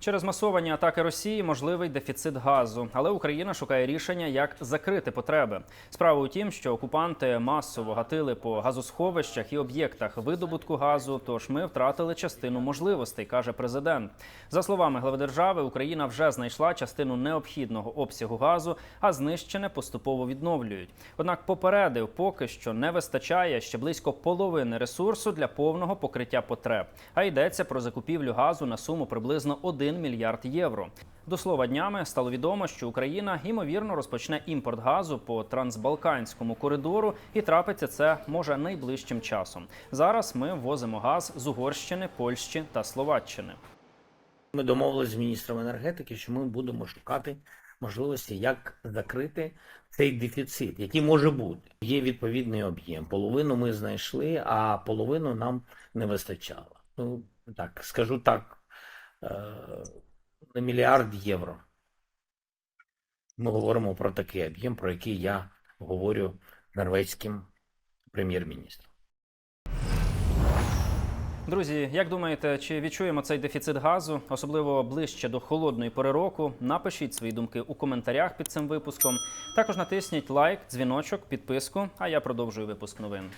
Через масовані атаки Росії можливий дефіцит газу, але Україна шукає рішення, як закрити потреби. Справа у тім, що окупанти масово гатили по газосховищах і об'єктах видобутку газу. Тож ми втратили частину можливостей, каже президент. За словами глави держави, Україна вже знайшла частину необхідного обсягу газу, а знищене поступово відновлюють. Однак попередив, поки що не вистачає ще близько половини ресурсу для повного покриття потреб. А йдеться про закупівлю газу на суму приблизно 1 мільярд євро. До слова, днями стало відомо, що Україна ймовірно розпочне імпорт газу по трансбалканському коридору, і трапиться це може найближчим часом. Зараз ми ввозимо газ з Угорщини, Польщі та Словаччини. Ми домовилися з міністром енергетики, що ми будемо шукати можливості, як закрити цей дефіцит, який може бути. Є відповідний об'єм. Половину ми знайшли, а половину нам не вистачало. Ну так, скажу так, на мільярд євро. Ми говоримо про такий об'єм, про який я говорю норвезьким прем'єр-міністром. Друзі, як думаєте, чи відчуємо цей дефіцит газу, особливо ближче до холодної пори року? Напишіть свої думки у коментарях під цим випуском. Також натисніть лайк, дзвіночок, підписку. А я продовжую випуск новин.